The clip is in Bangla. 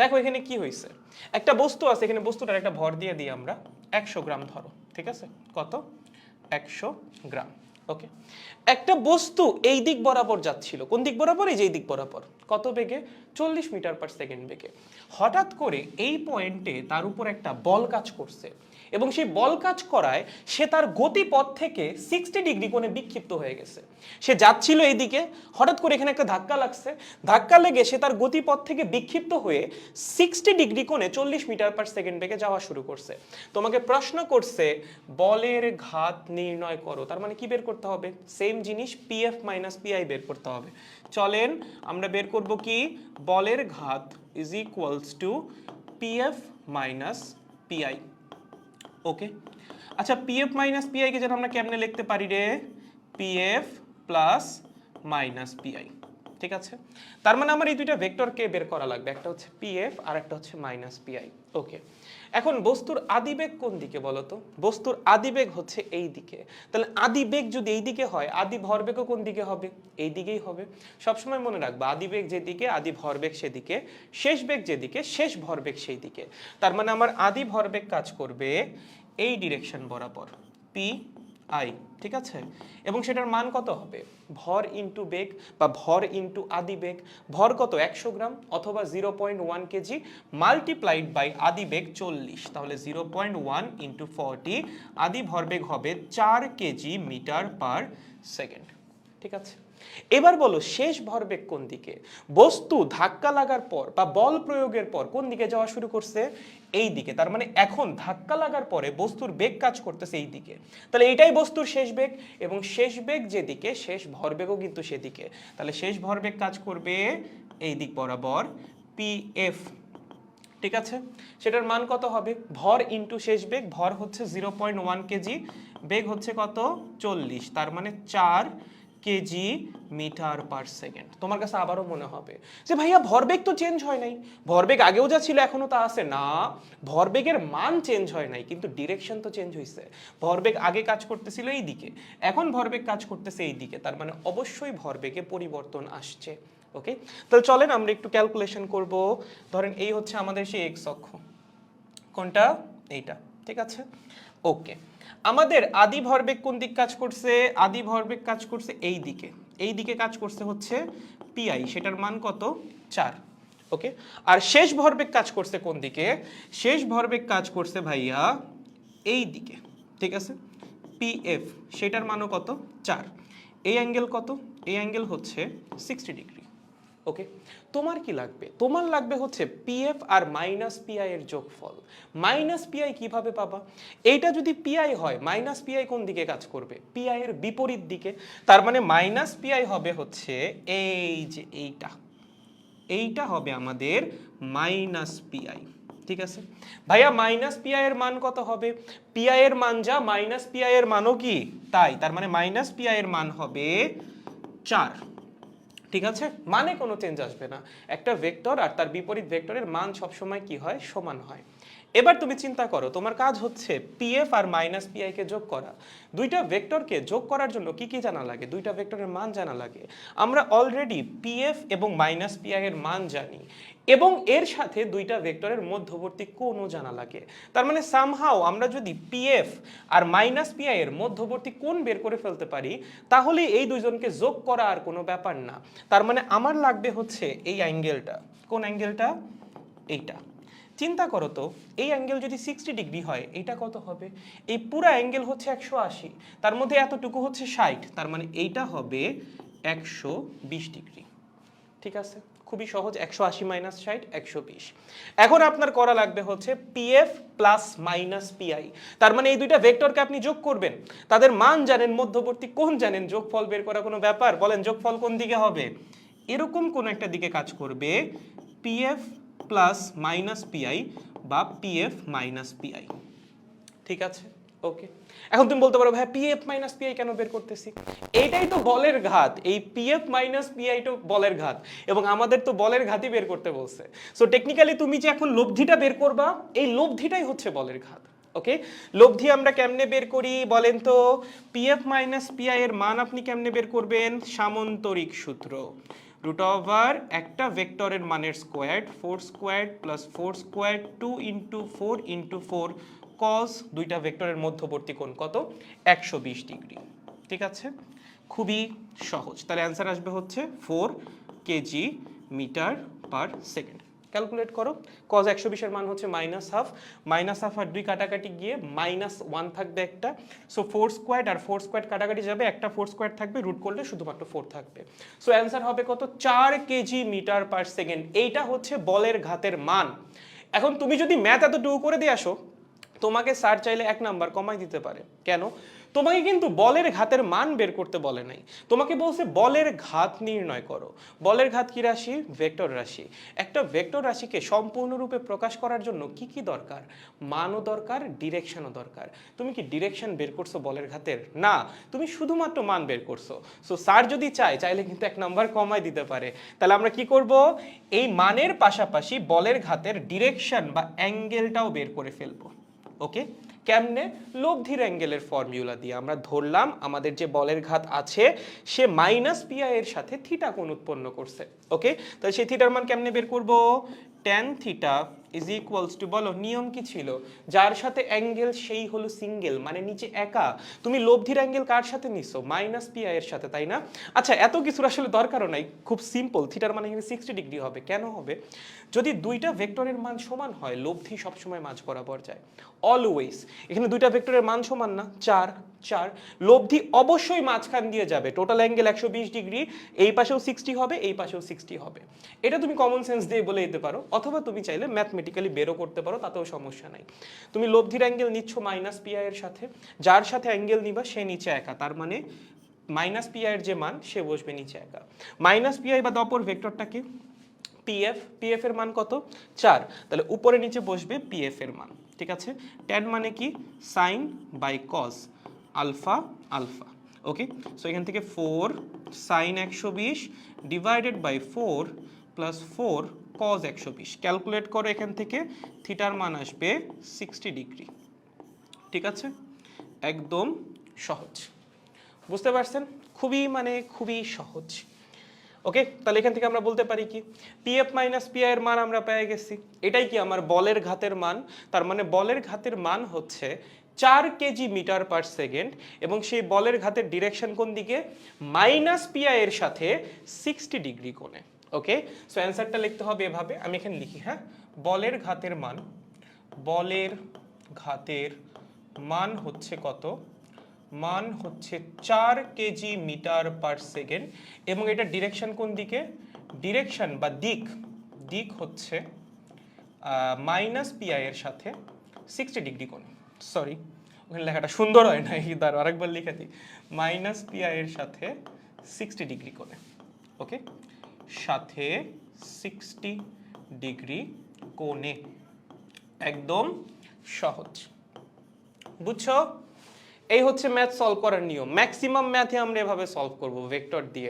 দেখো এখানে কি হয়েছে? একটা বস্তু আছে, এখানে বস্তুটার একটা ভর দিয়ে দিই আমরা, একশো গ্রাম ধরো, ঠিক আছে? কত? একশো গ্রাম। ওকে একটা বস্তু এই দিক বরাবর যাচ্ছিল। কোন দিক বরাবর? এই যে দিক বরাবর। কত বেগে? চল্লিশ মিটার পার সেকেন্ড বেগে। হঠাৎ করে এই পয়েন্টে তার উপর একটা বল কাজ করছে এবং সেই বল কাজ করায় সে তার গতিপথ থেকে সিক্সটি ডিগ্রি কোণে বিক্ষিপ্ত হয়ে গেছে। সে যাচ্ছিল এইদিকে হঠাৎ করে এখানে একটা ধাক্কা লাগছে। ধাক্কা লেগে সে তার গতিপথ থেকে বিক্ষিপ্ত হয়ে সিক্সটি ডিগ্রি কোণে চল্লিশ মিটার পার সেকেন্ড বেগে যাওয়া শুরু করছে। তোমাকে প্রশ্ন করছে, বলের ঘাত নির্ণয় করো। তার মানে কি বের করতে হবে। সেম জিনিস পিএফ মাইনাস পিআই বের করতে হবে। চলেন আমরা বের করব কি? বলের ঘাত is equals to PF minus PI okay আচ্ছা পিএফ মাইনাস পিআই কে যেন আমরা কেমনে লিখতে পারি রে? পিএফ প্লাস মাইনাস পিআই ঠিক আছে? তার মানে আমার এই দুইটা ভেক্টরকে বের করা লাগবে। একটা হচ্ছে পিএফ আর একটা হচ্ছে মাইনাস পিআই ওকে এখন বস্তুর আদিবেগ কোন দিকে বলতো? বস্তুর আদিবেগ হচ্ছে এই দিকে। তাহলে আদিবেগ যদি এই দিকে হয়, আদি ভরবেগও কোন দিকে হবে? এই দিকেই হবে। সবসময় মনে রাখব, আদিবেগ যেদিকে, আদি ভরবেগ সেদিকে, শেষ বেগ যেদিকে, শেষ ভরবেগ সেই দিকে তার মানে আমার আদি ভরবেগ কাজ করবে এই ডিরেকশন বরাবর। পি আই, ঠিক আছে? এবং সেটার মান কত হবে? ভর ইন্টু বেগ বা ভর ইন্টু আদি বেগ। ভর কত? একশো গ্রাম অথবা zero point one kg multiplied by আদি বেগ চল্লিশ। তাহলে zero point one into forty আদি ভরবেগ হবে চার কেজি মিটার পার সেকেন্ড ঠিক আছে? এবার বলো, শেষ ভরবেগ কোন দিকে? বস্তু ধাক্কা লাগার পর বা বল প্রয়োগের পর কোন দিকে যাওয়া শুরু করছে? এই দিকে। তার মানে এখন ধাক্কা লাগার পরে বস্তুর বেগ কাজ করতেছে এই দিকে। তাহলে এটাই বস্তুর শেষ বেগ এবং শেষ বেগ যেদিকে, শেষ ভরবেগও কিন্তু সেদিকে। তাহলে শেষ ভরবেগ কাজ করবে এই দিক বরাবর পি এফ ঠিক আছে? সেটার মান কত হবে? ভর ইন্টু শেষ বেগ, ভর হচ্ছে জিরো পয়েন্ট ওয়ান কেজি, বেগ হচ্ছে কত? চল্লিশ। তার মানে চার কেজি মিটার পার সেকেন্ড। তোমার কাছে আবারও মনে হবে যে, ভাইয়া, ভরবেগ তো চেঞ্জ হয় নাই। ভরবেগ আগেও যা ছিল এখনও তা আছে। না, ভরবেগের মান চেঞ্জ হয় নাই, কিন্তু ডিরেকশন তো চেঞ্জ হয়েছে ভরবেগ আগে কাজ করতেছিল এই দিকে এখন ভরবেগ কাজ করতেছে এই দিকে তার মানে অবশ্যই ভরবেগে পরিবর্তন আসছে ওকে তাহলে চলেন আমরা একটু ক্যালকুলেশন করব। ধরেন এই হচ্ছে আমাদের সেই এক্স অক্ষ। কোনটা? এইটা, ঠিক আছে? ওকে আমাদের আদি ভরবেগ কোন দিক কাজ করছে? আদি ভরবেগ কাজ করছে এই দিকে। এই দিকে কাজ করছে হচ্ছে পিআই সেটার মান কত? চার। ওকে আর শেষ ভরবেগ কাজ করছে কোন দিকে? শেষ ভরবেগ কাজ করছে ভাইয়া এই দিকে। ঠিক আছে? পিএফ সেটার মানও কত? চার। এই অ্যাঙ্গেল কত? এই অ্যাঙ্গেল হচ্ছে সিক্সটি ডিগ্রি ওকে তোমার কি লাগবে তোমার লাগবে হচ্ছে পিএফ আর মাইনাস পিআই এর যোগফল মাইনাস পিআই কীভাবে পাবা এইটা যদি পিআই হয় মাইনাস পিআই কোন দিকে কাজ করবে পিআই এর বিপরীত দিকে তার মানে মাইনাস পিআই হবে হচ্ছে এই যে এইটা এইটা হবে আমাদের মাইনাস পিআই ঠিক আছে ভাইয়া মাইনাস পিআই এর মান কত হবে পিআই এর মান যা মাইনাস পিআই এর মানও কি তাই তার মানে মাইনাস পিআই এর মান হবে চার ঠিক আছে? মানে কোনো চেঞ্জ আসবে না। একটা ভেক্টর আর তার বিপরীত ভেক্টরের মান সবসময় কি হয়? সমান হয়। এবার তুমি চিন্তা করো, তোমার কাজ হচ্ছে পিএফ আর মাইনাস পিআই কে যোগ করা। দুইটা ভেক্টরকে যোগ করার জন্য কি কি জানা লাগে? দুইটা ভেক্টরের মান জানা লাগে। আমরা অলরেডি পিএফ এবং মাইনাস পিআই এর মান জানি এবং এর সাথে দুইটা ভেক্টরের মধ্যবর্তী কোণও জানা লাগে। তার মানে সামহাও আমরা যদি পিএফ আর মাইনাস পিআই এর মধ্যবর্তী কোণ বের করে ফেলতে পারি, তাহলে এই দুইজনকে যোগ করা আর কোনো ব্যাপার না। তার মানে আমার লাগবে হচ্ছে এই অ্যাঙ্গেলটা কোন অ্যাঙ্গেলটা এইটা। চিন্তা করো তো, এই অ্যাঙ্গেল যদি সিক্সটি ডিগ্রি হয়, এটা কত হবে? এই পুরো অ্যাঙ্গেল হচ্ছে একশো আশি, তার মধ্যে এতটুকু হচ্ছে ষাট, তার মানে এইটা হবে একশো বিশ ডিগ্রি ঠিক আছে? খুবই সহজ, একশো আশি মাইনাস ষাট, একশো বিশ। এখন আপনার করা লাগবে হচ্ছে পিএফ প্লাস মাইনাস পিআই তার মানে এই দুইটা ভেক্টরকে আপনি যোগ করবেন। তাদের মান জানেন, মধ্যবর্তী কোন জানেন, যোগফল বের করা কোনো ব্যাপার? বলেন, যোগফল কোন দিকে হবে? এরকম কোন একটা দিকে কাজ করবে পিএফ প্লাস মাইনাস পিআই বা পিএফ মাইনাস পিআই ঠিক আছে? ওকে এখন তুমি বলতে পারো, ভাই পিএফ মাইনাস পিআই কেন বের করতেছি? এইটাই তো বলের ঘাত। এই পিএফ মাইনাস পিআই তো বলের ঘাত। এবং আমাদের তো বলের ঘাতই বের করতে বলছে। সো টেকনিক্যালি তুমি যে এখন লব্ধিটা বের করবা, এই লব্ধিটাই হচ্ছে বলের ঘাত। ওকে লব্ধি আমরা কেমনে বের করি বলেন তো? পিএফ মাইনাস পিআই এর মান আপনি কেমনে বের করবেন? সামন্তরিক সূত্র। রুট ওভার একটা ভেক্টরের মানের squared four squared plus four squared two into four into four cos দুইটা ভেক্টরের মধ্যবর্তী কোণ কত? একশো বিশ ডিগ্রি। ঠিক আছে? খুবই সহজ। তাহলে অ্যান্সার আসবে হচ্ছে four kg metre per second calculate করো কজ একশো বিশের মান হচ্ছে মাইনাস হাফ মাইনাস হাফ আর দুই কাটাকাটি গিয়ে মাইনাস ওয়ান থাকবে একটা। সো ফোর স্কোয়ার আর ফোর স্কোয়ার কাটাকাটি যাবে, একটা ফোর স্কোয়ার থাকবে রুট করলে শুধুমাত্র ফোর থাকবে। সো অ্যান্সার হবে কত? চার কেজি মিটার পার সেকেন্ড এইটা হচ্ছে বলের ঘাতের মান। এখন তুমি যদি ম্যাথ এতটুকু করে দিয়ে আসো, তোমাকে স্যার চাইলে এক নাম্বার কমাই দিতে পারে। কেন? তোমাকে কিন্তু বলের ঘাতের মান বের করতে বলে নাই। তোমাকে বলছে বলের ঘাত নির্ণয় করো। বলের ঘাত কি রাশি? ভেক্টর রাশি। একটা ভেক্টর রাশিকে সম্পূর্ণরূপে প্রকাশ করার জন্য কি কি দরকার? মানও দরকার ডিরেকশনও দরকার। তুমি কি ডিরেকশন বের করছ বলের ঘাতের? না, তুমি শুধুমাত্র মান বের করছ। সো স্যার যদি চায়, চাইলে কিন্তু এক নাম্বার কমাই দিতে পারে। তাহলে আমরা কি করব? এই মানের পাশাপাশি বলের ঘাতের ডিরেকশন বা অ্যাঙ্গেলটাও বের করে ফেলব। ওকে কেমনে? লব্ধির অ্যাঙ্গেলের ফর্মুলা দিয়ে আমরা ধরলাম আমাদের যে বলের ঘাত আছে, সে মাইনাস পিআই এর সাথে থিটা কোণ উৎপন্ন করছে। ওকে তাহলে সেই থিটার মান কেমনে বের করব? Tan theta is equals to বলো, নিয়ম কি ছিল? যার সাথে অ্যাঙ্গেল সেই হলো সিঙ্গেল মানে নিচে একা। তুমি লব্ধির অ্যাঙ্গেল কার সাথে নিছো? মাইনাস পিআই এর সাথে, তাই না? আচ্ছা এত কিছুর আসলে দরকারও নাই, খুব সিম্পল থিটার মানে এখানে সিক্সটি ডিগ্রি হবে। কেন হবে? যদি দুইটা ভেক্টরের মান সমান হয়, লব্ধি সবসময় মাঝ বরাবর যায়। অলওয়েজ এখানে দুইটা ভেক্টরের মান সমান না, চার চার, লব্ধি অবশ্যই মাঝখান দিয়ে যাবে। টোটাল অ্যাঙ্গেল একশো বিশ ডিগ্রি, এই পাশেও সিক্সটি হবে, এই পাশেও সিক্সটি হবে। এটা তুমি কমন সেন্স দিয়ে বলে দিতে পারো, অথবা তুমি চাইলে ম্যাথমেটিক্যালি বেরো করতে পারো, তাতেও সমস্যা নাই। তুমি লব্ধির অ্যাঙ্গেল নিচ্ছ মাইনাস পিআই এর সাথে, যার সাথে অ্যাঙ্গেল নিবা সে নিচে একা, তার মানে মাইনাস পিআই এর যে মান, সে বসবে নিচে একা। মাইনাস পিআই বা দপর ভেক্টরটা কি? পিএফ পিএফ এর মান কত? চার, তাহলে উপরে নিচে বসবে পিএফ এর মান, ঠিক আছে? ট্যান মানে কি? Sine by cos alpha alpha. Okay so এখান থেকে ফোর সাইন একশো বিশ divided by four plus four cos একশো বিশ। ক্যালকুলেট করো এখান থেকে থিটার মান আসবে সিক্সটি ডিগ্রি ঠিক আছে? একদম সহজ। বুঝতে পারছেন? খুবই মানে খুবই সহজ। ওকে তাহলে এখান থেকে আমরা বলতে পারি কি? পিএফ মাইনাস পিআই এর মান আমরা পেয়ে গেছি। এটাই কি আমার বলের ঘাতের মান? তার মানে বলের ঘাতের মান হচ্ছে চার কেজি মিটার পার সেকেন্ড এবং সেই বলের ঘাতের ডিরেকশন কোন দিকে? মাইনাস পিআই এর সাথে সিক্সটি ডিগ্রি কোণে। ওকে সো অ্যান্সারটা লিখতে হবে এভাবে। আমি এখানে লিখি হ্যাঁ? বলের ঘাতের মান, বলের ঘাতের মান হচ্ছে কত? মান হচ্ছে চার কেজি মিটার পার সেকেন্ড এবং এটা ডিরেকশন কোন দিকে? ডিরেকশন বা দিক দিক হচ্ছে মাইনাস পিআই এর সাথে সিক্সটি ডিগ্রি কোণ। সরি ওখানে লেখাটা সুন্দর হয় না, এই দাঁড়ো আরেকবার লিখে দিই। মাইনাস পিআই এর সাথে সিক্সটি ডিগ্রি কোণে ওকে সাথে সিক্সটি ডিগ্রি কোণে, একদম সহজ। বুঝছ? এই হচ্ছে ম্যাথ সলভ করার নিয়ম। ম্যাক্সিমাম ম্যাথে আমরা এভাবে সলভ করব ভেক্টর দিয়ে।